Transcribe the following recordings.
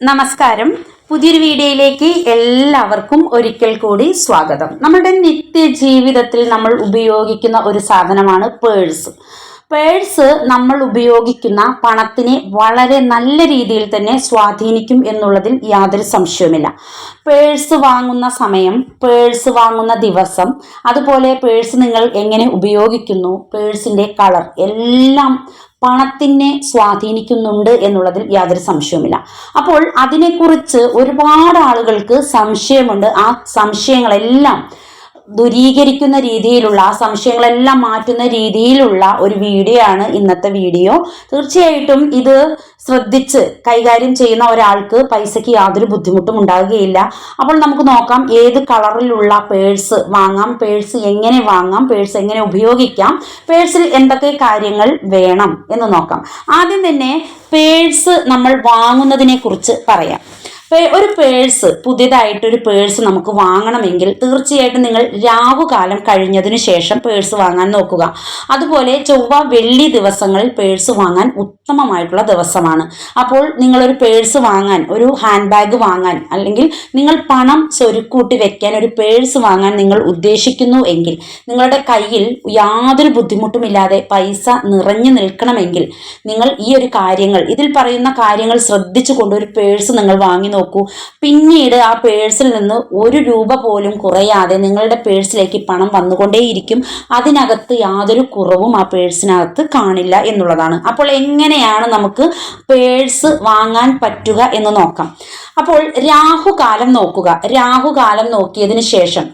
നമസ്കാരം. പുതിയൊരു വീഡിയോയിലേക്ക് എല്ലാവർക്കും ഒരിക്കൽ കൂടി സ്വാഗതം. നമ്മുടെ നിത്യജീവിതത്തിൽ നമ്മൾ ഉപയോഗിക്കുന്ന ഒരു സാധനമാണ് പേഴ്സ്. പേഴ്സ് നമ്മൾ ഉപയോഗിക്കുന്ന പണത്തിനെ വളരെ നല്ല രീതിയിൽ തന്നെ സ്വാധീനിക്കും എന്നുള്ളതിൽ യാതൊരു സംശയവുമില്ല. പേഴ്സ് വാങ്ങുന്ന സമയം പേഴ്സ് വാങ്ങുന്ന ദിവസം അതുപോലെ പേഴ്സ് നിങ്ങൾ എങ്ങനെ ഉപയോഗിക്കുന്നു പേഴ്സിന്റെ കളർ എല്ലാം പണത്തിനെ സ്വാധീനിക്കുന്നുണ്ട് എന്നുള്ളതിൽ യാതൊരു സംശയവുമില്ല. അപ്പോൾ അതിനെക്കുറിച്ച് ഒരുപാട് ആളുകൾക്ക് സംശയമുണ്ട്. ആ സംശയങ്ങളെല്ലാം ദൂരീകരിക്കുന്ന രീതിയിലുള്ള ആ സംശയങ്ങളെല്ലാം മാറ്റുന്ന രീതിയിലുള്ള ഒരു വീഡിയോ ആണ് ഇന്നത്തെ വീഡിയോ. തീർച്ചയായിട്ടും ഇത് ശ്രദ്ധിച്ച് കൈകാര്യം ചെയ്യുന്ന ഒരാൾക്ക് പൈസയ്ക്ക് യാതൊരു ബുദ്ധിമുട്ടും ഉണ്ടാകുകയില്ല അപ്പോൾ നമുക്ക് നോക്കാം ഏത് കളറിലുള്ള പേഴ്സ് വാങ്ങാം പേഴ്സ് എങ്ങനെ വാങ്ങാം പേഴ്സ് എങ്ങനെ ഉപയോഗിക്കാം പേഴ്സിൽ എന്തൊക്കെ കാര്യങ്ങൾ വേണം എന്ന് നോക്കാം. ആദ്യം തന്നെ പേഴ്സ് നമ്മൾ വാങ്ങുന്നതിനെ കുറിച്ച് പറയാം. ഒരു പേഴ്സ് പുതിയതായിട്ട് ഒരു പേഴ്സ് നമുക്ക് വാങ്ങണമെങ്കിൽ തീർച്ചയായിട്ടും നിങ്ങൾ രാവുകാലം കഴിഞ്ഞതിന് ശേഷം പേഴ്സ് വാങ്ങാൻ നോക്കുക. അതുപോലെ ചൊവ്വ വെള്ളി ദിവസങ്ങളിൽ പേഴ്സ് വാങ്ങാൻ ഉത്തമമായിട്ടുള്ള ദിവസമാണ്. അപ്പോൾ നിങ്ങളൊരു പേഴ്സ് വാങ്ങാൻ ഒരു ഹാൻഡ് ബാഗ് വാങ്ങാൻ അല്ലെങ്കിൽ നിങ്ങൾ പണം സ്വരുക്കൂട്ടി വെക്കാൻ ഒരു പേഴ്സ് വാങ്ങാൻ നിങ്ങൾ ഉദ്ദേശിക്കുന്നു എങ്കിൽ നിങ്ങളുടെ കയ്യിൽ യാതൊരു ബുദ്ധിമുട്ടുമില്ലാതെ പൈസ നിറഞ്ഞു നിൽക്കണമെങ്കിൽ നിങ്ങൾ ഈ ഒരു കാര്യങ്ങൾ ഇതിൽ പറയുന്ന കാര്യങ്ങൾ ശ്രദ്ധിച്ചുകൊണ്ട് ഒരു പേഴ്സ് നിങ്ങൾ വാങ്ങി നോക്കൂ. പിന്നീട് ആ പേഴ്സിൽ നിന്ന് ഒരു രൂപ പോലും കുറയാതെ നിങ്ങളുടെ പേഴ്സിലേക്ക് പണം വന്നുകൊണ്ടേയിരിക്കും. അതിനകത്ത് യാതൊരു കുറവും ആ പേഴ്സിനകത്ത് കാണില്ല എന്നുള്ളതാണ്. അപ്പോൾ എങ്ങനെയാണ് നമുക്ക് പേഴ്സ് വാങ്ങാൻ പറ്റുക എന്ന് നോക്കാം. അപ്പോൾ രാഹുകാലം നോക്കുക. രാഹുകാലം നോക്കിയതിന് ശേഷം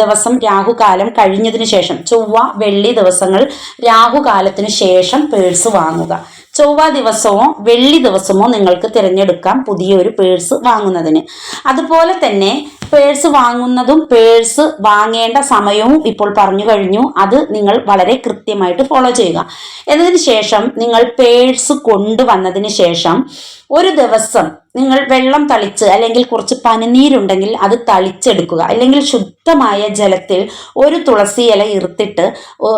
ദിവസം രാഹുകാലം കഴിഞ്ഞതിന് ശേഷം ചൊവ്വ വെള്ളി ദിവസങ്ങൾ രാഹുകാലത്തിന് ശേഷം പേഴ്സ് വാങ്ങുക. ചൊവ്വ ദിവസമോ വെള്ളി ദിവസമോ നിങ്ങൾക്ക് തിരഞ്ഞെടുക്കാം പുതിയൊരു പേഴ്സ് വാങ്ങുന്നതിന്. അതുപോലെ തന്നെ പേഴ്സ് വാങ്ങുന്നതും പേഴ്സ് വാങ്ങേണ്ട സമയവും ഇപ്പോൾ പറഞ്ഞു കഴിഞ്ഞു. അത് നിങ്ങൾ വളരെ കൃത്യമായിട്ട് ഫോളോ ചെയ്യുക. എന്നതിന് ശേഷം നിങ്ങൾ പേഴ്സ് കൊണ്ടുവന്നതിന് ശേഷം ഒരു ദിവസം നിങ്ങൾ വെള്ളം തളിച്ച് അല്ലെങ്കിൽ കുറച്ച് പനിനീരുണ്ടെങ്കിൽ അത് തളിച്ചെടുക്കുക. അല്ലെങ്കിൽ ശുദ്ധമായ ജലത്തിൽ ഒരു തുളസി ഇല ഇറുത്തിട്ട്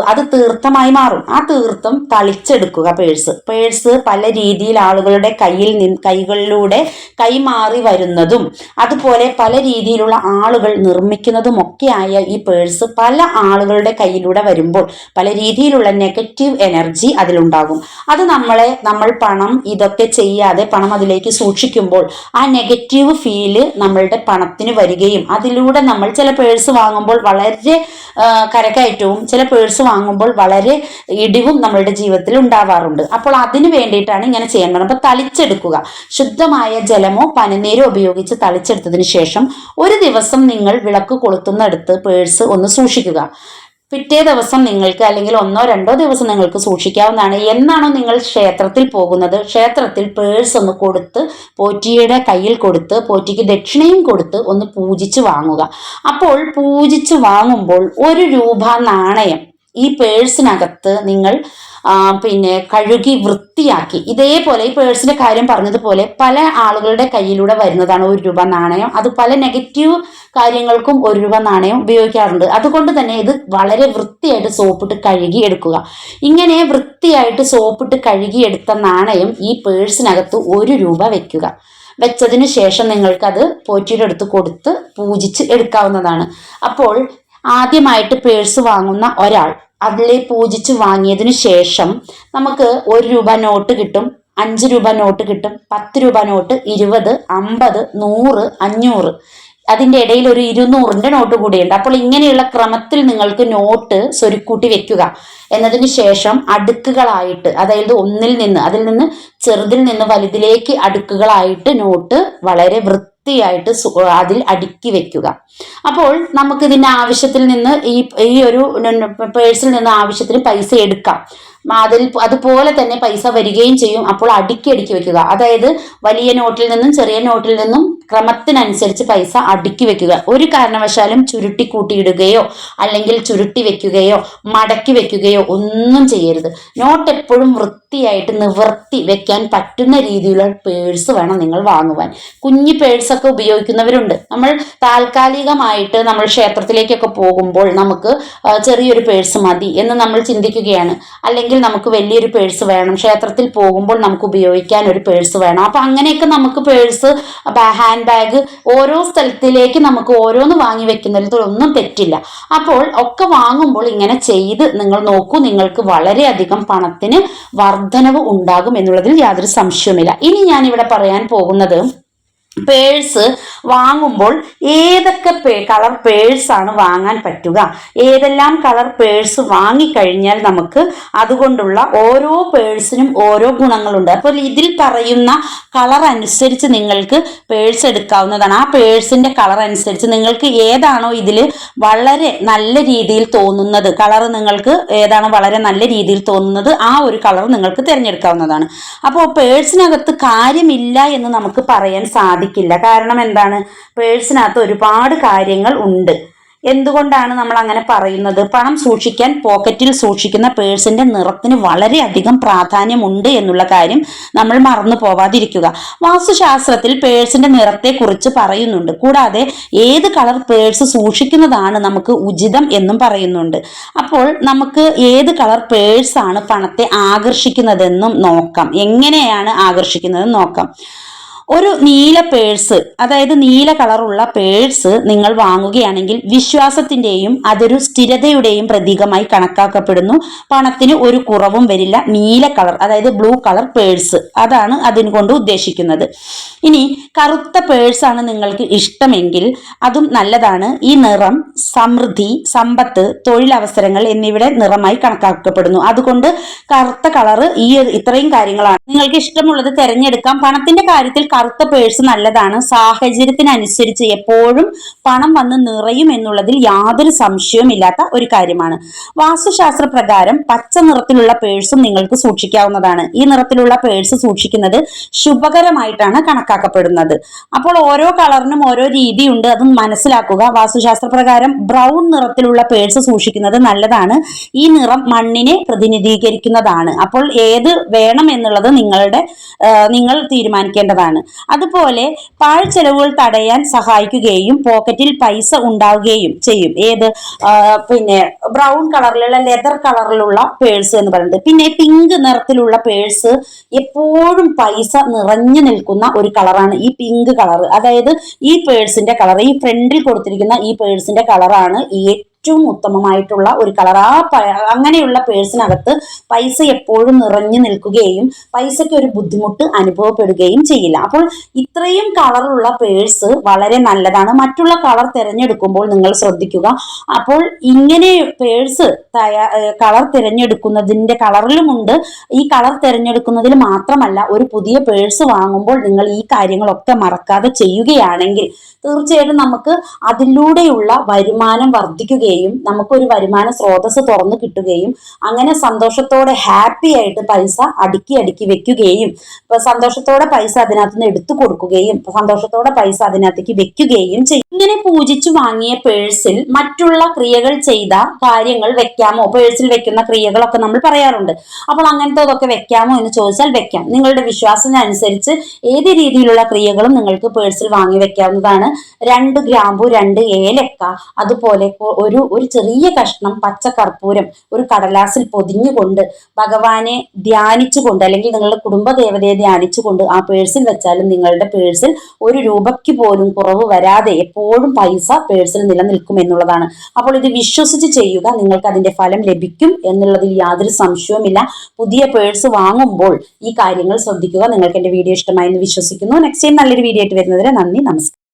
അത് തീർത്ഥമായി മാറും. ആ തീർത്ഥം തളിച്ചെടുക്കുക പേഴ്സ്. പേഴ്സ് പല രീതിയിൽ ആളുകളുടെ കയ്യിൽ നിന്ന് കൈകളിലൂടെ കൈമാറി വരുന്നതും അതുപോലെ പല രീതിയിലുള്ള ആളുകൾ നിർമ്മിക്കുന്നതുമൊക്കെയായ ഈ പേഴ്സ് പല ആളുകളുടെ കയ്യിലൂടെ വരുമ്പോൾ പല രീതിയിലുള്ള നെഗറ്റീവ് എനർജി അതിലുണ്ടാകും. അത് നമ്മളെ നമ്മൾ പണം ഇതൊക്കെ ചെയ്യാതെ പണം അതിലേക്ക് സൂക്ഷിക്കുമ്പോൾ ആ നെഗറ്റീവ് ഫീൽ നമ്മളുടെ പണത്തിന് വരികയും അതിലൂടെ നമ്മൾ ചില പേഴ്സ് വാങ്ങുമ്പോൾ വളരെ കരക്കയറ്റവും ചില പേഴ്സ് വാങ്ങുമ്പോൾ വളരെ ഇടിവും നമ്മളുടെ ജീവിതത്തിൽ ഉണ്ടാവാറുണ്ട്. അപ്പോൾ അതിന് വേണ്ടിയിട്ടാണ് ഇങ്ങനെ ചെയ്യേണ്ടത് അപ്പോൾ തളിച്ചെടുക്കുക. ശുദ്ധമായ ജലമോ പനനീരോ ഉപയോഗിച്ച് തളിച്ചെടുത്തതിന് ശേഷം ഒരു ദിവസം നിങ്ങൾ വിളക്ക് കൊളുത്തുന്നിടത്ത് പേഴ്സ് ഒന്ന് സൂക്ഷിക്കുക. പിറ്റേ ദിവസം നിങ്ങൾക്ക് അല്ലെങ്കിൽ ഒന്നോ രണ്ടോ ദിവസം നിങ്ങൾക്ക് സൂക്ഷിക്കാവുന്നതാണ്. എന്നാണോ നിങ്ങൾ ക്ഷേത്രത്തിൽ പോകുന്നത്? ക്ഷേത്രത്തിൽ പേഴ്സ് ഒന്ന് കൊടുത്ത് പോറ്റിയുടെ കയ്യിൽ കൊടുത്ത് പോറ്റിക്ക് ദക്ഷിണയും കൊടുത്ത് ഒന്ന് പൂജിച്ച് വാങ്ങുക. അപ്പോൾ പൂജിച്ച് വാങ്ങുമ്പോൾ ഒരു രൂപ നാണയം ഈ പേഴ്സിനകത്ത് നിങ്ങൾ പിന്നെ കഴുകി വൃത്തിയാക്കി. ഇതേപോലെ ഈ പേഴ്സിന്റെ കാര്യം പറഞ്ഞതുപോലെ പല ആളുകളുടെ കയ്യിലൂടെ വരുന്നതാണ് ഒരു രൂപ നാണയം. അത് പല നെഗറ്റീവ് കാര്യങ്ങൾക്കും ഒരു രൂപ നാണയം ഉപയോഗിക്കാറുണ്ട്. അതുകൊണ്ട് തന്നെ ഇത് വളരെ വൃത്തിയായിട്ട് സോപ്പിട്ട് കഴുകി എടുക്കുക. ഇങ്ങനെ വൃത്തിയായിട്ട് സോപ്പിട്ട് കഴുകി എടുത്ത നാണയം ഈ പേഴ്സിനകത്ത് ഒരു രൂപ വെക്കുക. വെച്ചതിന് ശേഷം നിങ്ങൾക്കത് പോറ്റിയുടെ അടുത്ത് കൊടുത്ത് പൂജിച്ച് എടുക്കാവുന്നതാണ്. അപ്പോൾ ആദ്യമായിട്ട് പേഴ്സ് വാങ്ങുന്ന ഒരാൾ അതിലെ പൂജിച്ച് വാങ്ങിയതിനു ശേഷം നമുക്ക് ഒരു രൂപ നോട്ട് കിട്ടും അഞ്ച് രൂപ നോട്ട് കിട്ടും പത്ത് രൂപ നോട്ട് ഇരുപത് അമ്പത് നൂറ് അഞ്ഞൂറ്. അതിന്റെ ഇടയിൽ ഒരു ഇരുന്നൂറിന്റെ നോട്ട് കൂടിയുണ്ട്. അപ്പോൾ ഇങ്ങനെയുള്ള ക്രമത്തിൽ നിങ്ങൾക്ക് നോട്ട് സ്വരുക്കൂട്ടി വെക്കുക. എന്നതിന് ശേഷം അടുക്കുകളായിട്ട് അതായത് ഒന്നിൽ നിന്ന് അതിൽ നിന്ന് ചെറുതിൽ നിന്ന് വലുതിലേക്ക് അടുക്കുകളായിട്ട് നോട്ട് വളരെ വൃത്തിയായിട്ട് അതിൽ അടുക്കി വെക്കുക. അപ്പോൾ നമുക്ക് ഇതിന്റെ ആവശ്യത്തിൽ നിന്ന് ഈ ഈ ഒരു പേഴ്സിൽ നിന്ന് ആവശ്യത്തിന് പൈസ എടുക്കാം. അതിൽ അതുപോലെ തന്നെ പൈസ വരികയും ചെയ്യും. അപ്പോൾ അടുക്കി അടുക്കി വെക്കുക. അതായത് വലിയ നോട്ടിൽ നിന്നും ചെറിയ നോട്ടിൽ നിന്നും ക്രമത്തിനനുസരിച്ച് പൈസ അടുക്കി വെക്കുക. ഒരു കാരണവശാലും ചുരുട്ടി കൂട്ടിയിടുകയോ അല്ലെങ്കിൽ ചുരുട്ടി വെക്കുകയോ മടക്കി വെക്കുകയോ കീറുകയോ ഒന്നും ചെയ്യരുത്. നോട്ട് എപ്പോഴും വൃത്തിയായിട്ട് നിവർത്തി വെക്കാൻ പറ്റുന്ന രീതിയിലുള്ള പേഴ്സ് വേണം നിങ്ങൾ വാങ്ങുവാൻ. കുഞ്ഞു പേഴ്സൊക്കെ ഉപയോഗിക്കുന്നവരുണ്ട്. നമ്മൾ താൽക്കാലികമായിട്ട് നമ്മൾ ക്ഷേത്രത്തിലേക്കൊക്കെ പോകുമ്പോൾ നമുക്ക് ചെറിയൊരു പേഴ്സ് മതി എന്ന് നമ്മൾ ചിന്തിക്കുകയാണ്. അല്ലെങ്കിൽ നമുക്ക് വലിയൊരു പേഴ്സ് വേണം. ക്ഷേത്രത്തിൽ പോകുമ്പോൾ നമുക്ക് ഉപയോഗിക്കാൻ ഒരു പേഴ്സ് വേണം. അപ്പം അങ്ങനെയൊക്കെ നമുക്ക് പേഴ്സ് ഹാൻഡ് ബാഗ് ഓരോ സ്ഥലത്തിലേക്ക് നമുക്ക് ഓരോന്ന് വാങ്ങി വെക്കുന്നതിൽ ഒന്നും തെറ്റില്ല. അപ്പോൾ ഒക്കെ വാങ്ങുമ്പോൾ ഇങ്ങനെ ചെയ്ത് നിങ്ങൾ നോക്കൂ നിങ്ങൾക്ക് വളരെയധികം പണത്തിന് വർധനവ് ഉണ്ടാകും എന്നുള്ളതിൽ യാതൊരു സംശയവുമില്ല. ഇനി ഞാൻ ഇവിടെ പറയാൻ പോകുന്നത് പേഴ്സ് വാങ്ങുമ്പോൾ ഏതൊക്കെ പേ കളർ പേഴ്സാണ് വാങ്ങാൻ പറ്റുക? ഏതെല്ലാം കളർ പേഴ്സ് വാങ്ങിക്കഴിഞ്ഞാൽ നമുക്ക് അതുകൊണ്ടുള്ള ഓരോ പേഴ്സിനും ഓരോ ഗുണങ്ങളുണ്ട്. അപ്പോൾ ഇതിൽ പറയുന്ന കളർ അനുസരിച്ച് നിങ്ങൾക്ക് പേഴ്സ് എടുക്കാവുന്നതാണ്. ആ പേഴ്സിന്റെ കളർ അനുസരിച്ച് നിങ്ങൾക്ക് ഏതാണോ ഇതിൽ വളരെ നല്ല രീതിയിൽ തോന്നുന്നത് കളർ നിങ്ങൾക്ക് ഏതാണോ വളരെ നല്ല രീതിയിൽ തോന്നുന്നത് ആ ഒരു കളർ നിങ്ങൾക്ക് തിരഞ്ഞെടുക്കാവുന്നതാണ്. അപ്പോൾ പേഴ്സിനകത്ത് കാര്യമില്ല എന്ന് നമുക്ക് പറയാൻ സാധിക്കില്ല കാരണം എന്താണ്? പേഴ്സിനകത്ത് ഒരുപാട് കാര്യങ്ങൾ ഉണ്ട്. എന്തുകൊണ്ടാണ് നമ്മൾ അങ്ങനെ പറയുന്നത്? പണം സൂക്ഷിക്കാൻ പോക്കറ്റിൽ സൂക്ഷിക്കുന്ന പേഴ്സിന്റെ നിറത്തിന് വളരെയധികം പ്രാധാന്യമുണ്ട് എന്നുള്ള കാര്യം നമ്മൾ മറന്നു പോവാതിരിക്കുക. വാസ്തുശാസ്ത്രത്തിൽ പേഴ്സിന്റെ നിറത്തെക്കുറിച്ച് പറയുന്നുണ്ട്. കൂടാതെ ഏത് കളർ പേഴ്സ് സൂക്ഷിക്കുന്നതാണ് നമുക്ക് ഉചിതം എന്നും പറയുന്നുണ്ട്. അപ്പോൾ നമുക്ക് ഏത് കളർ പേഴ്സാണ് പണത്തെ ആകർഷിക്കുന്നതെന്നും നോക്കാം. എങ്ങനെയാണ് ആകർഷിക്കുന്നതെന്ന് നോക്കാം. ഒരു നീല പേഴ്സ് അതായത് നീല കളറുള്ള പേഴ്സ് നിങ്ങൾ വാങ്ങുകയാണെങ്കിൽ വിശ്വാസത്തിന്റെയും അതൊരു സ്ഥിരതയുടെയും പ്രതീകമായി കണക്കാക്കപ്പെടുന്നു. പണത്തിന് ഒരു കുറവും വരില്ല. നീല കളർ അതായത് ബ്ലൂ കളർ പേഴ്സ് അതാണ് അതിന് കൊണ്ട് ഉദ്ദേശിക്കുന്നത്. ഇനി കറുത്ത പേഴ്സാണ് നിങ്ങൾക്ക് ഇഷ്ടമെങ്കിൽ അതും നല്ലതാണ്. ഈ നിറം സമൃദ്ധി സമ്പത്ത് തൊഴിലവസരങ്ങൾ എന്നിവയുടെ നിറമായി കണക്കാക്കപ്പെടുന്നു. അതുകൊണ്ട് കറുത്ത കളറ് ഈ ഇത്രയും കാര്യങ്ങളാണ്. നിങ്ങൾക്ക് ഇഷ്ടമുള്ളത് തിരഞ്ഞെടുക്കാം. പണത്തിന്റെ കാര്യത്തിൽ കറുത്ത പേഴ്സ് നല്ലതാണ്. സാഹചര്യത്തിനനുസരിച്ച് എപ്പോഴും പണം വന്ന് നിറയും എന്നുള്ളതിൽ യാതൊരു സംശയവും ഇല്ലാത്ത ഒരു കാര്യമാണ്. വാസ്തുശാസ്ത്ര പ്രകാരം പച്ച നിറത്തിലുള്ള പേഴ്സും നിങ്ങൾക്ക് സൂക്ഷിക്കാവുന്നതാണ്. ഈ നിറത്തിലുള്ള പേഴ്സ് സൂക്ഷിക്കുന്നത് ശുഭകരമായിട്ടാണ് കണക്കാക്കപ്പെടുന്നത്. അപ്പോൾ ഓരോ കളറിനും ഓരോ രീതിയുണ്ട് അത് മനസ്സിലാക്കുക. വാസ്തുശാസ്ത്ര പ്രകാരം ബ്രൗൺ നിറത്തിലുള്ള പേഴ്സ് സൂക്ഷിക്കുന്നത് നല്ലതാണ്. ഈ നിറം മണ്ണിനെ പ്രതിനിധീകരിക്കുന്നതാണ്. അപ്പോൾ ഏത് വേണം എന്നുള്ളത് നിങ്ങളുടെ നിങ്ങൾ തീരുമാനിക്കേണ്ടതാണ്. അതുപോലെ പാഴ്ചെലവുകൾ തടയാൻ സഹായിക്കുകയും പോക്കറ്റിൽ പൈസ ഉണ്ടാവുകയും ചെയ്യും. ഏത് പിന്നെ ബ്രൗൺ കളറിലുള്ള ലെതർ കളറിലുള്ള പേഴ്സ് എന്ന് പറയുന്നത്. പിന്നെ പിങ്ക് നിറത്തിലുള്ള പേഴ്സ് എപ്പോഴും പൈസ നിറഞ്ഞു നിൽക്കുന്ന ഒരു കളറാണ് ഈ പിങ്ക് കളർ അതായത് ഈ പേഴ്സിന്റെ കളർ ഈ ഫ്രണ്ടിൽ കൊടുത്തിരിക്കുന്ന ഈ പേഴ്സിന്റെ കളറാണ് ഏറ്റവും ഉത്തമമായിട്ടുള്ള ഒരു കളർ ആ അങ്ങനെയുള്ള പേഴ്സിനകത്ത് പൈസ എപ്പോഴും നിറഞ്ഞു നിൽക്കുകയും പൈസയ്ക്ക് ഒരു ബുദ്ധിമുട്ട് അനുഭവപ്പെടുകയും ചെയ്യില്ല. അപ്പോൾ ഇത്രയും കളറുള്ള പേഴ്സ് വളരെ നല്ലതാണ്. മറ്റുള്ള കളർ തിരഞ്ഞെടുക്കുമ്പോൾ നിങ്ങൾ ശ്രദ്ധിക്കുക. അപ്പോൾ ഇങ്ങനെ പേഴ്സ് കളർ തിരഞ്ഞെടുക്കുന്നതിന്റെ കളറിലുമുണ്ട് ഈ കളർ തിരഞ്ഞെടുക്കുന്നതിൽ മാത്രമല്ല ഒരു പുതിയ പേഴ്സ് വാങ്ങുമ്പോൾ നിങ്ങൾ ഈ കാര്യങ്ങളൊക്കെ മറക്കാതെ ചെയ്യുകയാണെങ്കിൽ തീർച്ചയായിട്ടും നമുക്ക് അതിലൂടെയുള്ള വരുമാനം വർദ്ധിക്കുകയും നമുക്കൊരു വരുമാന സ്രോതസ് തുറന്നു കിട്ടുകയും അങ്ങനെ സന്തോഷത്തോടെ ഹാപ്പി ആയിട്ട് പൈസ അടുക്കി അടുക്കി വെക്കുകയും ഇപ്പൊ സന്തോഷത്തോടെ പൈസ അതിനകത്ത് നിന്ന് എടുത്തു കൊടുക്കുകയും സന്തോഷത്തോടെ പൈസ അതിനകത്തേക്ക് വെക്കുകയും ചെയ്യും. ഇങ്ങനെ പൂജിച്ചു വാങ്ങിയ പേഴ്സിൽ മറ്റുള്ള ക്രിയകൾ ചെയ്ത കാര്യങ്ങൾ വെക്കാമോ? പേഴ്സിൽ വെക്കുന്ന ക്രിയകളൊക്കെ നമ്മൾ പറയാറുണ്ട്. അപ്പോൾ അങ്ങനത്തെ അതൊക്കെ വെക്കാമോ എന്ന് ചോദിച്ചാൽ വെക്കാം. നിങ്ങളുടെ വിശ്വാസത്തിനനുസരിച്ച് ഏത് രീതിയിലുള്ള ക്രിയകളും നിങ്ങൾക്ക് പേഴ്സിൽ വാങ്ങി വെക്കാവുന്നതാണ്. രണ്ട് ഗ്രാമ്പു രണ്ട് ഏലക്ക അതുപോലെ ഒരു ഒരു ചെറിയ കഷ്ണം പച്ച കർപ്പൂരം ഒരു കടലാസിൽ പൊതിഞ്ഞുകൊണ്ട് ഭഗവാനെ ധ്യാനിച്ചുകൊണ്ട് അല്ലെങ്കിൽ നിങ്ങളുടെ കുടുംബ ദേവതയെ ധ്യാനിച്ചുകൊണ്ട് ആ പേഴ്സിൽ വെച്ചാലും നിങ്ങളുടെ പേഴ്സിൽ ഒരു രൂപയ്ക്ക് പോലും കുറവ് വരാതെ എപ്പോഴും പൈസ പേഴ്സിൽ നിലനിൽക്കും എന്നുള്ളതാണ്. അപ്പോൾ ഇത് വിശ്വസിച്ച് ചെയ്യുക നിങ്ങൾക്ക് അതിന്റെ ഫലം ലഭിക്കും എന്നുള്ളതിൽ യാതൊരു സംശയവുമില്ല. പുതിയ പേഴ്സ് വാങ്ങുമ്പോൾ ഈ കാര്യങ്ങൾ ശ്രദ്ധിക്കുക. നിങ്ങൾക്ക് എന്റെ വീഡിയോ ഇഷ്ടമായി എന്ന് വിശ്വസിക്കുന്നു. നെക്സ്റ്റ് ടൈം നല്ലൊരു വീഡിയോ ആയിട്ട് വരുന്നതിന് നന്ദി നമസ്കാരം.